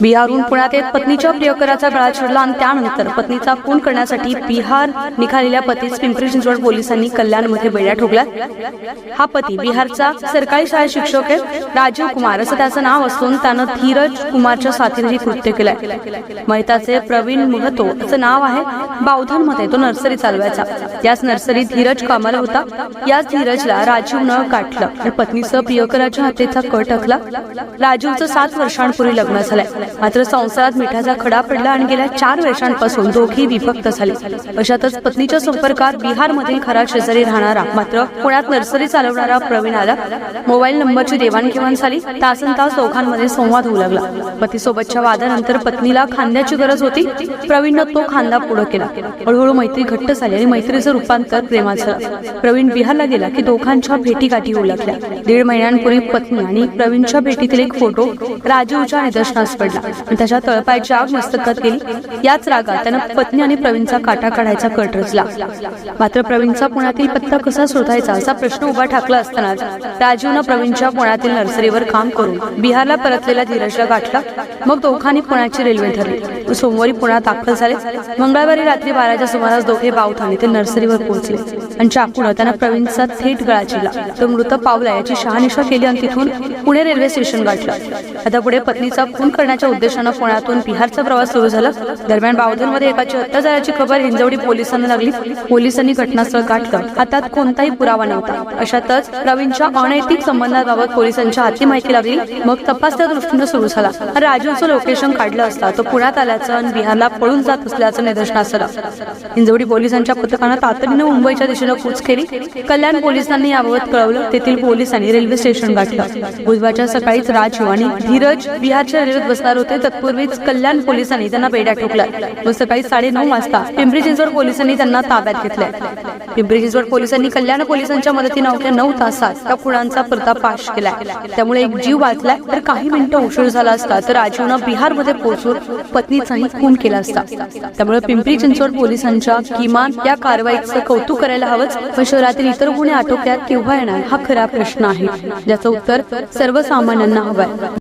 बिहारहून पुण्यात येत पत्नीच्या प्रियकराचा गळा चिडला आणि त्यानंतर पत्नीचा खून करण्यासाठी बिहार निघालेल्या पतीस पिंपरी चिंचवड पोलिसांनी कल्याणमध्ये बेड्या ठोकल्या हा पती बिहारचा सरकारी शाळेत शिक्षक आहे राजीव कुमार असं त्याचं नाव असून त्यानं धीरज कुमारच्या साथीने हे कृत्य केलंय. महिताचे प्रवीण महतो असं नाव आहे बावधनमध्ये तो नर्सरी चालवायचा. याच नर्सरीत धीरज कामाला होता. याच धीरजला राजीवनं काटलं आणि पत्नीचं प्रियकराच्या हातेचा कट टाकला राजीवचं सात वर्षांपूर्वी लग्न झालंय. मात्र संसारात मिठाचा खडा पडला आणि गेल्या चार वर्षांपासून दोघी विभक्त झाले. अशातच पत्नीच्या संपर्कात बिहारमधील खरा शेजारी राहणारा मात्र पुण्यात नर्सरी चालवणारा प्रवीण आला. मोबाईल नंबरची देवाणघेवाण झाली. तासन तास दोघांमध्ये संवाद होऊ लागला. पतीसोबतच्या वादानंतर पत्नीला खांद्याची गरज होती. प्रवीणनं तो खांदा पुढे केला. हळूहळू मैत्री घट्ट झाली आणि मैत्रीचं रूपांतर प्रेमात झालं. प्रवीण बिहारला गेला की दोघांच्या भेटीगाठी होऊ लागल्या. दीड महिन्यांपूर्वी पत्नी आणि प्रवीणच्या भेटीतील एक फोटो राजीवच्या निदर्शनास पडला. आणि त्याच्या तळपायची आग मस्तकात गेली. याच रागात त्यानं पत्नी आणि प्रवीणचा काटा काढायचा कट रचला. मात्र प्रवीणचा पुण्यातील पत्ता कसा शोधायचा असा प्रश्न उभा ठाकला असतानाच राजीवनं प्रवीणच्या पुण्यातील नर्सरीवर काम करून बिहारला परतलेल्या धीरजला गाठला. मग दोघांनी पुण्याची रेल्वे धरली सोमवारी पुण्यात दाखल झाले. मंगळवारी रात्री बाराच्या सुमारास दोघे बावथान येथील नर्सरीवर पोहोचले. आणि चाकून त्यांना प्रवीणचा थेट गळा चिरला. तो मृत पावला याची शहानिशा केली आणि तिथून पुणे रेल्वे स्टेशन गाठलं. आता पुढे पत्नीचा खून करण्याच्या उद्देशानं पुण्यातून बिहारचा प्रवास सुरू झाला. दरम्यान बावधनमध्ये एकाची हत्या झाल्याची खबर हिंजवडी पोलिसांना लागली. पोलिसांनी घटनास्थळ गाठलं हातात कोणताही पुरावा नव्हता. अशातच प्रवीणच्या अनैतिक संबंधाबाबत पोलिसांच्या हाती माहिती लागली. मग तपास त्या दृष्टीनं सुरू झाला. राजूचं लोकेशन काढलं असता तो पुण्यात आल्याचं आणि बिहारला पळून जात असल्याचं निदर्शनास आलं. हिंजवडी पोलिसांच्या पथकानं तातडीनं मुंबईच्या दिशेनं कूच केली. कल्याण पोलिसांनी याबाबत कळवलं. तेथील पोलिसांनी रेल्वे स्टेशन गाठलं. बुधवारच्या सकाळीच राजू आणि धीरज बिहारच्या रेल्वेत बसणार होते तत्पूर्वीच कल्याण पोलिसांनी त्यांना बेड्या ठोकल्या. व सकाळी साडे नऊ वाजता पिंपरी चिंचवड पोलिसांनी त्यांना ताब्यात घेतलंय पिंपरी चिंचवड पोलिसांनी कल्याण पोलिसांच्या मदतीनं अवघ्या नऊ तासात त्या खुणांचा पर्दापाश केलाय त्यामुळे एक जीव वाचलाय तर काही मिनिटं उशीर झाला असता तर राजीवनं बिहारमध्ये पोहोचून पत्नीचाही खून केला असता. त्यामुळे पिंपरी चिंचवड पोलिसांच्या किमान या कारवाईचं कौतुक करायला हवंच पण शहरातील इतर गुन्हे आटोक्यात केव्हा येणार हा खरा प्रश्न आहे. ज्याचं उत्तर सर्वसामान्यांना हवंय.